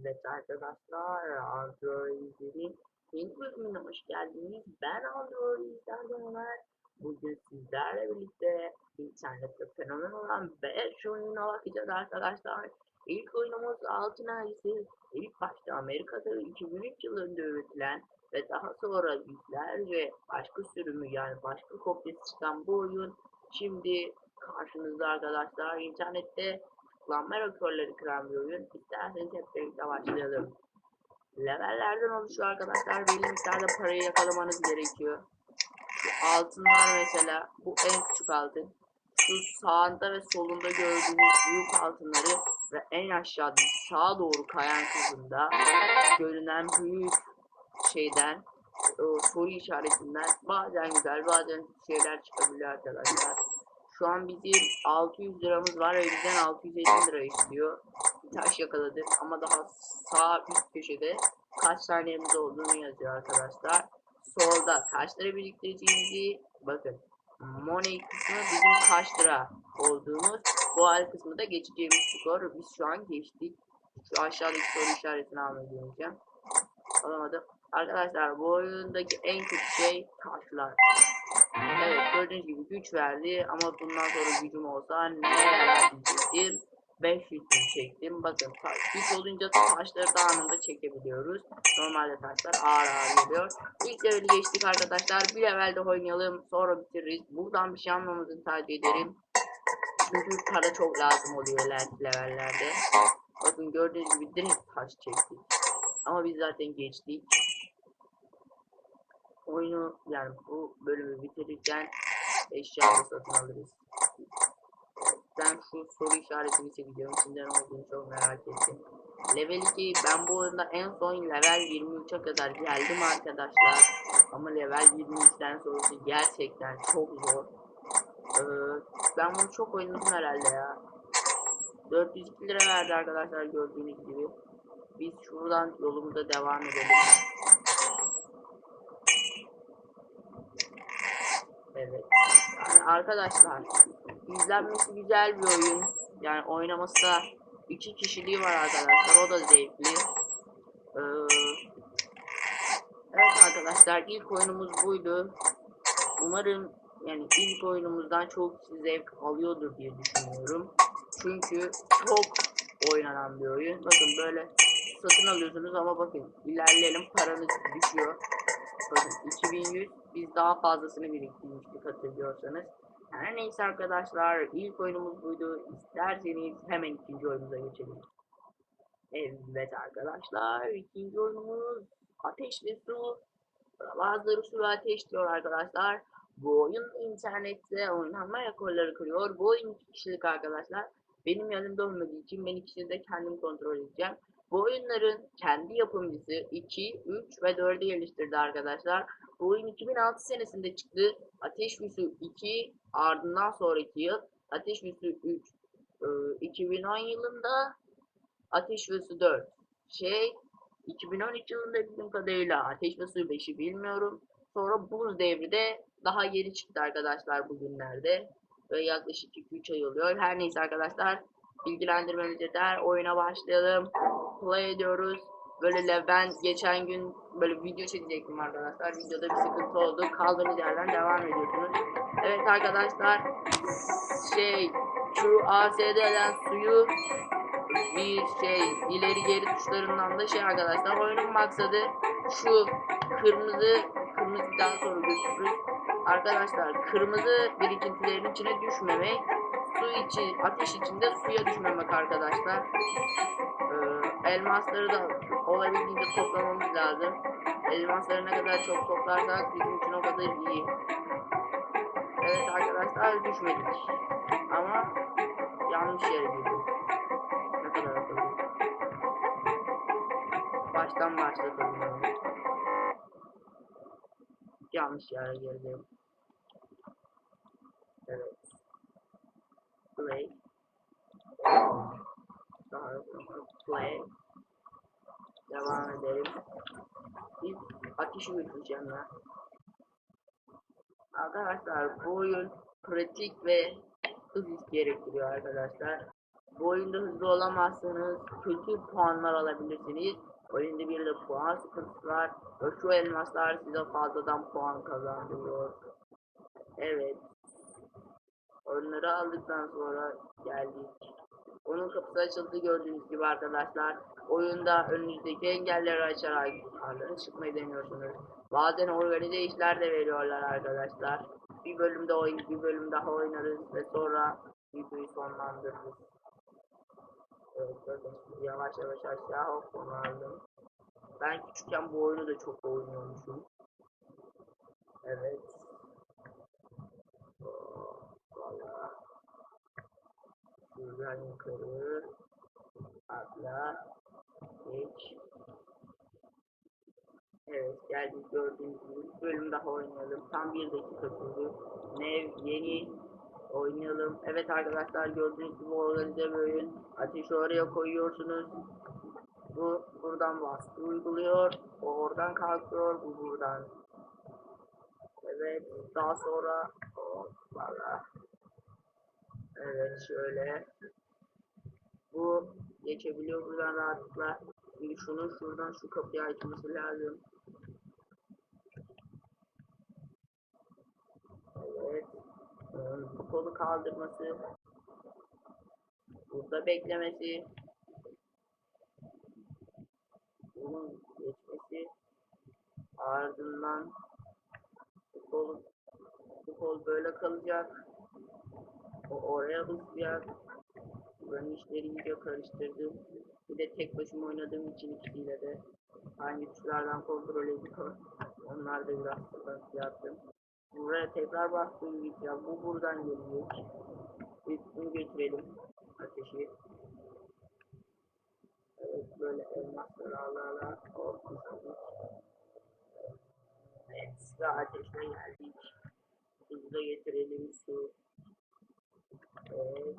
Evet arkadaşlar Android'in yeni bölümüne hoş geldiniz. Ben Android'den Ömer. Bugün sizlerle birlikte internette fenomen olan 5 oyuna bakacağız arkadaşlar. İlk oyunumuz Altın Ayısı. İlk başta Amerika'da 2003 yılında üretilen ve daha sonra yüzlerce başka sürümü yani başka kopyası çıkan bu oyun şimdi karşınızda arkadaşlar. İnternette tıklanma rekorları kıran bir oyun. İsterseniz hep birlikte başlayalım. Levellerden oluşuyor arkadaşlar. Belli miktarda parayı yakalamanız gerekiyor. Altınlar mesela. Bu en küçük altın. Şu sağında ve solunda gördüğünüz büyük altınları ve en aşağıda sağa doğru kayan kısımda görünen büyük şeyden o soru işaretinden bazen güzel bazen şeyler çıkabiliyor arkadaşlar. Şu an bizim 600 liramız var ve bizden 650 lira istiyor. Bir taş yakaladık ama daha sağ üst köşede kaç saniyemiz olduğunu yazıyor arkadaşlar. Solda lira biriktireceğimizi bakın. Money kısmı bizim kaç lira olduğumuz. Bu al kısmı da geçeceğimiz skor. Biz şu an geçtik. Şu aşağıdaki soru işaretini almayı deneyeceğim. Alamadım. Arkadaşlar bu oyundaki en kötü şey taşlar. Evet gördüğünüz gibi güç verdi ama bundan sonra gücüm olsa ne diyecektim. 500 bin çektim. Bakın taş, güç olunca taşları da anında çekebiliyoruz. Normalde taşlar ağır ağır geliyor. İlk leveli geçtik arkadaşlar. Bir levelde oynayalım. Sonra bitiririz. Buradan bir şey almamızı tercih ederim. Çünkü para çok lazım oluyor levellerde. Bakın gördüğünüz gibi direkt taş çektik. Ama biz zaten geçtik oyunu yani bu bölümü bitirirken eşya da satın alırız. Ben şu soru işaretini çekeceğim. İçinde ne olduğunu çok merak ettim. Level 2 ben bu oyunda en son level 23'e kadar geldim arkadaşlar. Ama level 23'ten sonrası gerçekten çok zor. Ee, ben bunu çok oynadım herhalde ya. 402 lira verdi arkadaşlar gördüğünüz gibi. Biz şuradan yolumuza devam edelim. Evet. Yani arkadaşlar izlenmesi güzel bir oyun. Yani oynaması da iki kişiliği var arkadaşlar. O da zevkli. Ee, evet arkadaşlar ilk oyunumuz buydu. Umarım yani ilk oyunumuzdan çok zevk alıyordur diye düşünüyorum. Çünkü çok oynanan bir oyun. Bakın böyle satın alıyorsunuz ama bakın ilerleyelim paranız düşüyor. Bakın 2100 biz daha fazlasını biriktirmiştik hatırlıyorsanız. Her neyse arkadaşlar ilk oyunumuz buydu. İsterseniz hemen ikinci oyunumuza geçelim. Evet arkadaşlar ikinci oyunumuz ateş ve su. Bazıları su ve ateş diyor arkadaşlar. Bu oyun internette oynanma rekorları kırıyor. Bu oyun iki kişilik arkadaşlar. Benim yanımda olmadığı için ben ikisini de kendim kontrol edeceğim. Bu oyunların kendi yapımcısı 2, 3 ve 4'ü geliştirdi arkadaşlar. Bu oyun 2006 senesinde çıktı. Ateş Su 2 ardından sonraki yıl Ateş Su 3. Ee, 2010 yılında Ateş Su 4. Şey 2013 yılında bildiğim kadarıyla Ateş ve Su 5'i bilmiyorum. Sonra Buz Devri de daha yeni çıktı arkadaşlar bugünlerde. Ve yaklaşık 2-3 ay oluyor. Her neyse arkadaşlar bilgilendirmemiz yeter. Oyuna başlayalım. Play ediyoruz. Böyle le- ben geçen gün böyle video çekecektim arkadaşlar. Videoda bir sıkıntı oldu. Kaldığımız yerden devam ediyorsunuz. Evet arkadaşlar. Şey şu ASD'den suyu bir şey ileri geri tuşlarından da şey arkadaşlar oyunun maksadı şu kırmızı kırmızıdan sonra götürürüz. Arkadaşlar kırmızı birikintilerin içine düşmemek su içi ateş içinde suya düşmemek arkadaşlar. Ee, elmasları da olabildiğince toplamamız lazım. Elmasları ne kadar çok toplarsak bizim için o kadar iyi. Evet arkadaşlar düşmedik. Ama yanlış yere girdik. Ne kadar akıllı. Baştan başlatalım. Yanlış yere girdim. Evet. Play. Daha sonra play. Devam edelim. Bir ateşi götüreceğim ya. Arkadaşlar bu oyun pratik ve hız gerektiriyor arkadaşlar. Bu oyunda hızlı olamazsanız kötü puanlar alabilirsiniz. Oyunda bir de puan sıkıntısı var. Ve şu elmaslar size fazladan puan kazandırıyor. Evet. Onları aldıktan sonra geldik. Onun kapısı açıldı gördüğünüz gibi arkadaşlar. Oyunda önünüzdeki engelleri açarak yukarılara çıkmayı deniyorsunuz. Bazen organize işler de veriyorlar arkadaşlar. Bir bölümde oyun, bir bölüm daha oynarız ve sonra videoyu sonlandırırız. Evet, yavaş yavaş aşağı hop onu aldım. Ben küçükken bu oyunu da çok oynuyormuşum. Evet. Hoppala. Şuradan yukarı. Atla. Geç. Evet geldik gördüğünüz gibi bölüm daha oynayalım. Tam bir dakika sürdü. Nev yeni oynayalım. Evet arkadaşlar gördüğünüz gibi organize oyun. Ateşi oraya koyuyorsunuz. Bu buradan baskı uyguluyor. O oradan kalkıyor. Bu buradan. Evet daha sonra hoppala. Evet şöyle. Bu geçebiliyor buradan rahatlıkla. Şimdi şunun şuradan şu kapıyı açması lazım. Evet. Bu kolu kaldırması. Burada beklemesi. Bunun geçmesi. Ardından bu kol, bu kol böyle kalacak. O oraya hızlayacak. Ben işleri iyice karıştırdım. Bir de tek başıma oynadığım için ikisiyle de hangi tuşlardan kontrol ediyor. Onlar da biraz sıkıntı yaptım. Buraya tekrar bastığım gideceğim. Bu buradan gelecek. Biz bunu götürelim. Ateşi. Evet böyle elmasları ala ala. Düşürdük. Evet ve ateşine geldik. Hızla getirelim su. Evet.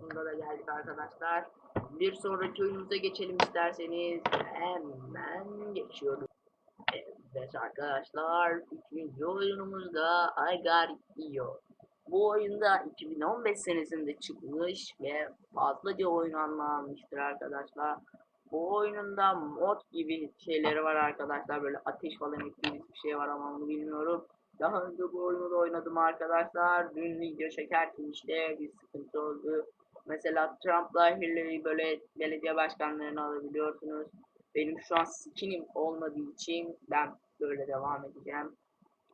Bunda da geldik arkadaşlar. Bir sonraki oyunumuza geçelim isterseniz. Hemen geçiyoruz. Evet arkadaşlar. Üçüncü oyunumuzda I Got You. Bu oyunda 2015 senesinde çıkmış ve fazlaca oynanmamıştır arkadaşlar. Bu oyununda mod gibi şeyleri var arkadaşlar. Böyle ateş falan eklediğimiz bir şey var ama onu bilmiyorum. Daha önce bu oyunu da oynadım arkadaşlar. Dün video çekerken işte bir sıkıntı oldu. Mesela Trump'la Hillary'yi böyle belediye başkanlarını alabiliyorsunuz. Benim şu an skinim olmadığı için ben böyle devam edeceğim.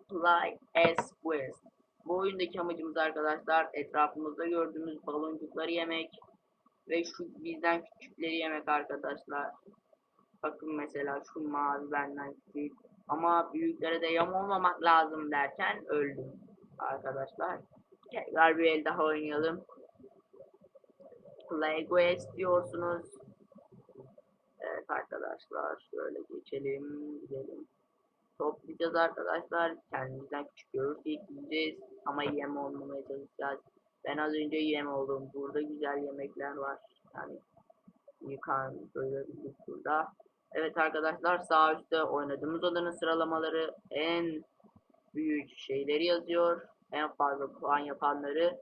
Fly as West. Bu oyundaki amacımız arkadaşlar etrafımızda gördüğümüz baloncukları yemek ve şu bizden küçükleri yemek arkadaşlar. Bakın mesela şu mavi benden küçük ama büyüklere de yam olmamak lazım derken öldüm arkadaşlar. Tekrar bir el daha oynayalım. Play Quest diyorsunuz. Evet arkadaşlar şöyle geçelim gidelim. Toplayacağız arkadaşlar. Kendimizden küçük görürsek yiyeceğiz ama yem olmamaya çalışacağız. Ben az önce yem oldum. Burada güzel yemekler var. Yani yıkan böyle burada. Evet arkadaşlar sağ üstte oynadığımız odanın sıralamaları en büyük şeyleri yazıyor. En fazla puan yapanları.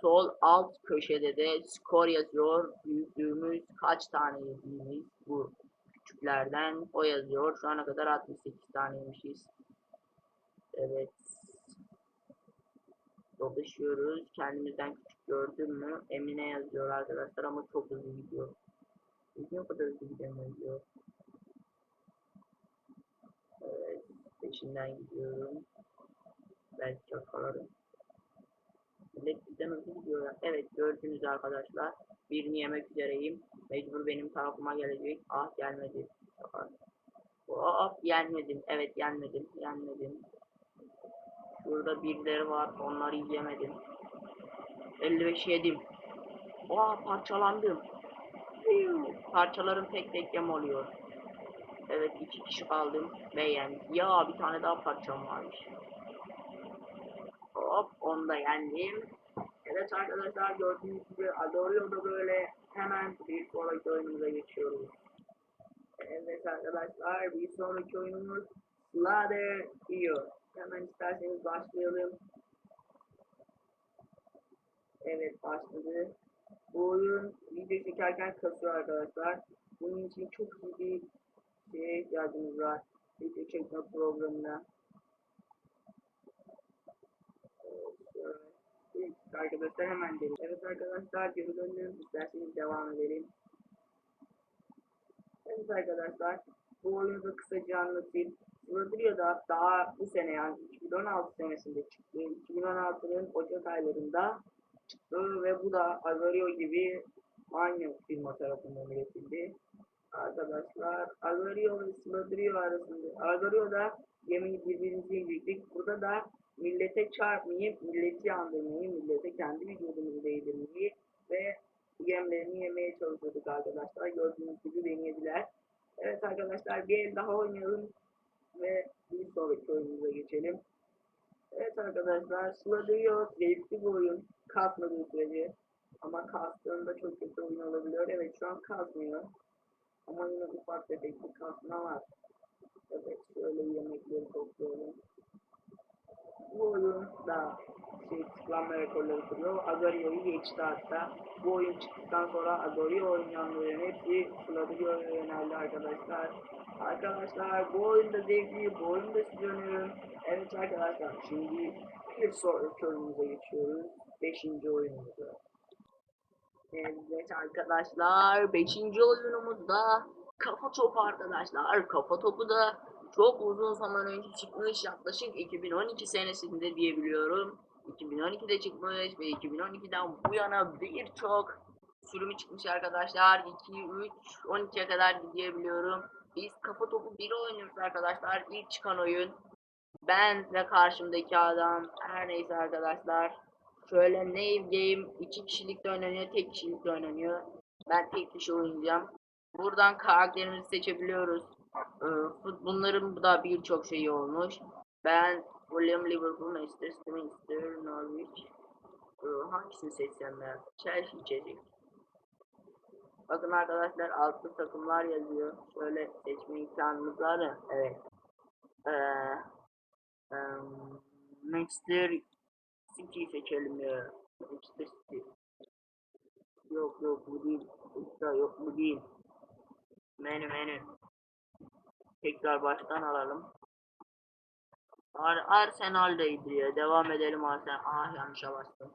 Sol alt köşede de skor yazıyor. Büyüklüğümüz kaç tane yediğimiz bu küçüklerden o yazıyor. Şu ana kadar 68 taneymişiz. Evet. Dolaşıyoruz. Kendimizden küçük gördüm mü? Emine yazıyor arkadaşlar ama çok hızlı gidiyor. Niye kadar hızlı gidemiyor? Evet. Peşinden gidiyorum. Belki yakalarım. Millet bizden hızlı gidiyor ya. Evet gördünüz arkadaşlar. Birini yemek üzereyim. Mecbur benim tarafıma gelecek. Ah gelmedi. Hop yenmedim. Evet yenmedim. Yenmedim. Burada birileri var. Onları yemedim. 55 yedim. Oha parçalandım. Parçalarım tek tek yem oluyor. Evet iki kişi kaldım ve. Ya bir tane daha parçam varmış. Hop onu da yendim. Evet arkadaşlar gördüğünüz gibi Adorio'da böyle hemen bir sonraki oyunumuza geçiyoruz. Evet arkadaşlar bir sonraki oyunumuz Slaughter diyor. Hemen isterseniz başlayalım. Evet başladı. Bu oyun video çekerken kasıyor arkadaşlar. Bunun için çok iyi bir şeye ihtiyacımız var. Video çekme programına. Evet arkadaşlar hemen dedim. Evet arkadaşlar geri döndüm. İsterseniz devam edelim. Evet arkadaşlar bu oyunu da kısaca anlatayım. Sladrio'da daha bu sene yani 2016 senesinde çıktı. 2016'nın Ocak aylarında ve bu da Agario gibi aynı firma tarafından üretildi. Arkadaşlar Agario ve Sladrio arasında Agario'da yemeği birbirimize yiyecektik. Burada da millete çarpmayıp, milleti yandırmayı, millete kendi vücudumuzu değdirmeyi ve yemlerini yemeye çalışıyorduk arkadaşlar. Gördüğünüz gibi beni yediler. Evet arkadaşlar bir el daha oynayalım ve bir sonraki oyunumuza geçelim. Evet arkadaşlar Sladrio zevkli bir oyun. Kasmadığı sürece. Ama kastığında çok kötü oyun olabiliyor. Evet şu an kasmıyor. Ama yine ufak tefek bir kasma var. Evet şöyle yemekleri topluyorum. Bu oyun da şey tıklanma rekorları kırıyor. Agario'yu geçti hatta. Bu oyun çıktıktan sonra Agario oynayanların hepsi Sladrio'ya yöneldi arkadaşlar. Arkadaşlar bu oyunda zevkli, bu oyunu da size öneriyorum. Evet arkadaşlar şimdi bir sonraki oyunumuza geçiyoruz. Beşinci oyunumuza. Evet arkadaşlar 5. oyunumuzda kafa topu arkadaşlar. Kafa topu da çok uzun zaman önce çıkmış yaklaşık 2012 senesinde diyebiliyorum. 2012'de çıkmış ve 2012'den bu yana birçok sürümü çıkmış arkadaşlar. 2, 3, 12'ye kadar diyebiliyorum. Biz kafa topu 1 oynuyoruz arkadaşlar. İlk çıkan oyun. Ben ve karşımdaki adam. Her neyse arkadaşlar. Şöyle Nave Game 2 kişilik de oynanıyor, tek kişilik de oynanıyor. Ben tek kişi oynayacağım. Buradan karakterimizi seçebiliyoruz. Ee, bunların da birçok şeyi olmuş. Ben William Liverpool, Manchester City, Manchester, Norwich. Ee, hangisini seçsem ya? Chelsea içecek. Bakın arkadaşlar altı takımlar yazıyor. Şöyle seçme imkanımız var ya. Evet. Ee, um, Manchester City'yi seçelim ya. Manchester City. Yok yok bu değil. Usta yok bu değil. Menü menü. Tekrar baştan alalım. Ar Arsenal'daydı ya. Devam edelim Arsenal. Ah yanlışa bastım.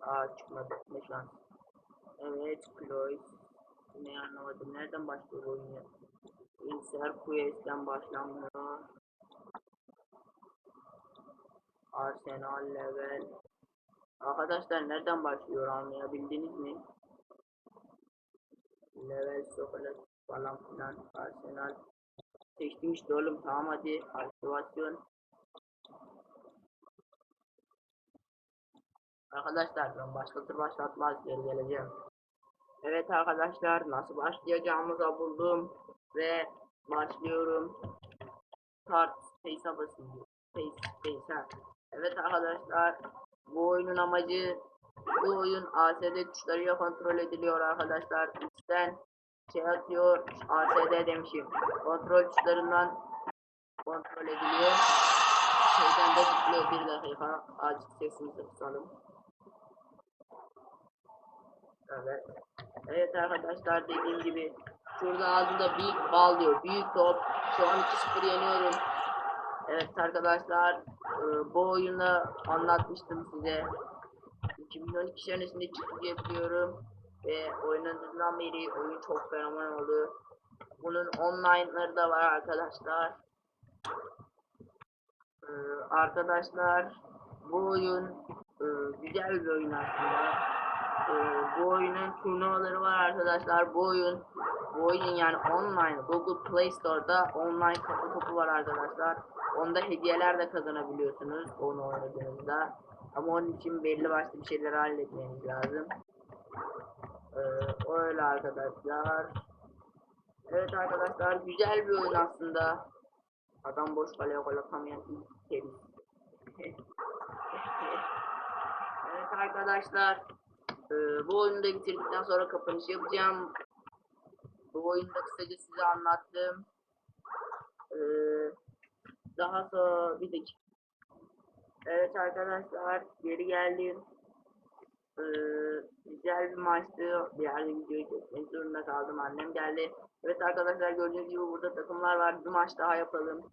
Aa çıkmadı. Ne şans. Evet Kloy. Ne anlamadım. Nereden başlıyor oyun ya? Bilgisayar Quest'ten başlanmıyor. Arsenal level. Arkadaşlar nereden başlıyor anlayabildiniz mi? Level sokalet falan filan Arsenal. Seçtim işte oğlum tamam hadi aktivasyon. Arkadaşlar ben başlatır başlatmaz geri geleceğim. Evet arkadaşlar nasıl başlayacağımızı buldum ve başlıyorum. Space'a basın. Space space ha. Evet arkadaşlar bu oyunun amacı bu oyun ASD tuşlarıyla kontrol ediliyor arkadaşlar. Üstten şey atıyor ASD demişim. Kontrol tuşlarından kontrol ediliyor. Şeyden de zıplıyor bir dakika. Açık sesimizi kısalım. Evet. Evet arkadaşlar dediğim gibi şurada ağzında büyük bal diyor. Büyük top. Şu an 2-0 yeniyorum. Evet arkadaşlar e, bu oyunu anlatmıştım size. 2012 senesinde çıktı diye biliyorum. Ve oynadığından beri oyun çok fenomen oldu. Bunun online'ları da var arkadaşlar. Ee, arkadaşlar bu oyun e, güzel bir oyun aslında. Ee, bu oyunun turnuvaları var arkadaşlar. Bu oyun bu oyun yani online Google Play Store'da online kafa topu var arkadaşlar. Onda hediyeler de kazanabiliyorsunuz onu oynadığınızda. Ama onun için belli başlı bir şeyler halletmeniz lazım. Ee, öyle arkadaşlar. Evet arkadaşlar güzel bir oyun aslında. Adam boş kaleye gol atamayan ilk temiz. evet arkadaşlar. Ee, bu oyunu da bitirdikten sonra kapanış yapacağım. Bu oyunu da kısaca size anlattım. Ee, daha sonra bir dakika. Evet arkadaşlar geri geldim. Ee, güzel bir maçtı. Bir yerde videoyu kesmek zorunda kaldım. Annem geldi. Evet arkadaşlar gördüğünüz gibi burada takımlar var. Bir maç daha yapalım.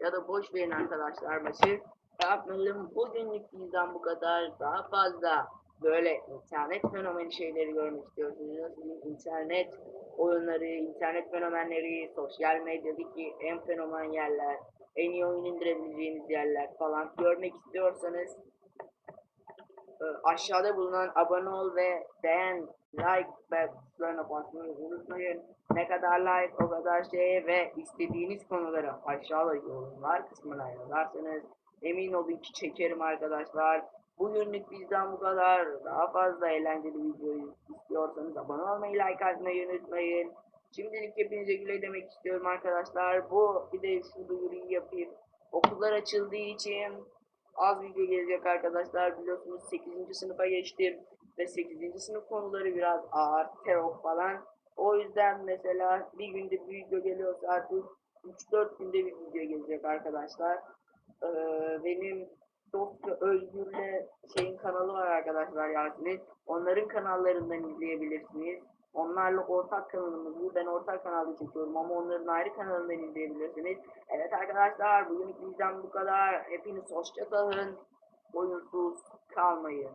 Ya da boş verin arkadaşlar maçı. Yapmayalım. Bugünlük bizden bu kadar. Daha fazla böyle internet fenomeni şeyleri görmek istiyorsunuz. İnternet oyunları, internet fenomenleri, sosyal medyadaki en fenomen yerler, en iyi oyun indirebileceğiniz yerler falan görmek istiyorsanız e, aşağıda bulunan abone ol ve beğen, like ve tuşlarına basmayı unutmayın. Ne kadar like o kadar şey ve istediğiniz konuları aşağıda yorumlar kısmına yazarsanız emin olun ki çekerim arkadaşlar. Bugünlük bizden bu kadar. Daha fazla eğlenceli videoyu istiyorsanız abone olmayı, like atmayı unutmayın. Şimdilik hepinize güle demek istiyorum arkadaşlar. Bu bir de şu duyuruyu yapayım. Okullar açıldığı için az video gelecek arkadaşlar. Biliyorsunuz 8. sınıfa geçtim ve 8. sınıf konuları biraz ağır, terok falan. O yüzden mesela bir günde bir video geliyorsa artık 3-4 günde bir video gelecek arkadaşlar. Ee, benim Dostça Özgür'le şeyin kanalı var arkadaşlar Yasin'in. Onların kanallarından izleyebilirsiniz. Onlarla ortak kanalımız bu. Ben ortak kanalda çekiyorum ama onların ayrı kanalından izleyebilirsiniz. Evet arkadaşlar bugünlük bizden bu kadar. Hepiniz hoşça kalın. Oyunsuz kalmayın.